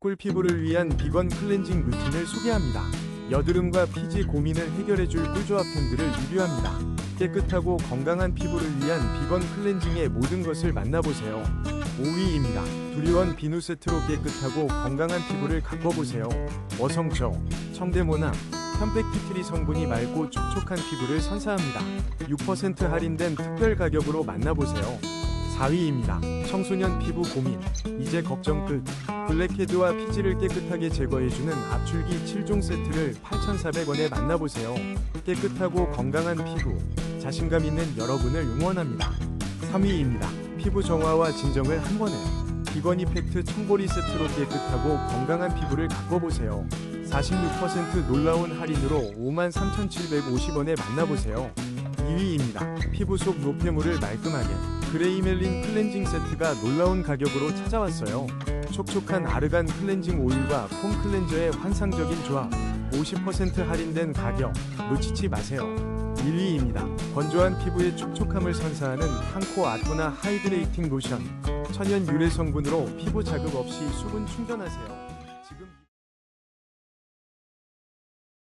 꿀피부를 위한 비건 클렌징 루틴을 소개합니다. 여드름과 피지 고민을 해결해줄 꿀조합템들을 리뷰합니다. 깨끗하고 건강한 피부를 위한 비건 클렌징의 모든 것을 만나보세요. 5위입니다. 두리원 비누 세트로 깨끗하고 건강한 피부를 가꿔보세요. 어성초, 청대모낭, 편백티트리 성분이 맑고 촉촉한 피부를 선사합니다. 6% 할인된 특별 가격으로 만나보세요. 4위입니다. 청소년 피부 고민, 이제 걱정 끝. 블랙헤드와 피지를 깨끗하게 제거해주는 압출기 7종 세트를 8,400원에 만나보세요. 깨끗하고 건강한 피부, 자신감 있는 여러분을 응원합니다. 3위입니다. 피부 정화와 진정을 한 번에. 비건 이펙트 청보리 세트로 깨끗하고 건강한 피부를 가꿔보세요. 46% 놀라운 할인으로 53,750원에 만나보세요. 2위입니다. 피부 속 노폐물을 말끔하게 그레이멜린 클렌징 세트가 놀라운 가격으로 찾아왔어요. 촉촉한 아르간 클렌징 오일과 폼 클렌저의 환상적인 조합 50% 할인된 가격 놓치지 마세요. 1위입니다. 건조한 피부의 촉촉함을 선사하는 한코 아토나 하이드레이팅 로션 천연 유래 성분으로 피부 자극 없이 수분 충전하세요.